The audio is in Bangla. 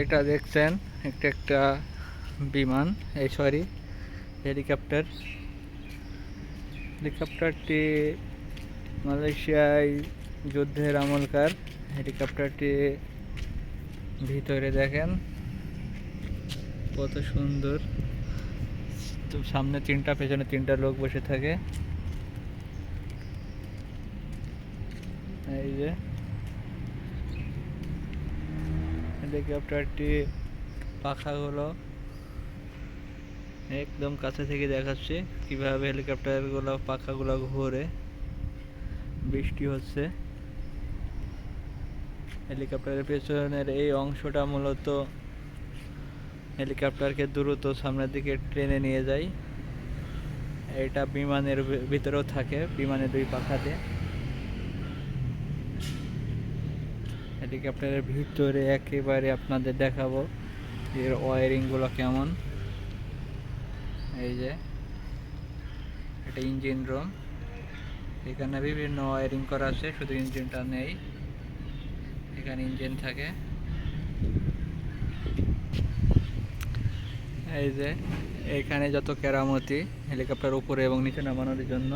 এটা দেখছেন একটা একটা বিমান, এই সরি হেলিকপ্টার। হেলিকপ্টারটি মালয়েশিয়ায় যুদ্ধের আমলকার। হেলিকপ্টারটি ভিতরে দেখেন, কত সুন্দর। তো সামনে তিনটা, পেছনে তিনটা লোক বসে থাকে। এই যে হেলিকপ্টারটি পাখাগুলো একদম কাছে থেকে দেখাচ্ছে। কীভাবে হেলিকপ্টারগুলো, পাখাগুলো ঘোরে। বৃষ্টি হচ্ছে। হেলিকপ্টারের পেছনের এই অংশটা মূলত হেলিকপ্টারকে দ্রুত সামনের দিকে ট্রেনে নিয়ে যায়। এটা বিমানের ভিতরেও থাকে, বিমানের দুই পাখাতে। হেলিকপ্টারের ভিতরে একেবারে আপনাদের দেখাবো এর ওয়ারিংগুলো কেমন। এই যে, এটা ইঞ্জিন রুম। এখানে বিভিন্ন ওয়ারিং করা আছে, শুধু ইঞ্জিনটা নেই। এখানে ইঞ্জিন থাকে। এই যে, এখানে যত কেরামতি, হেলিকপ্টার উপরে এবং নিচে নামানোর জন্য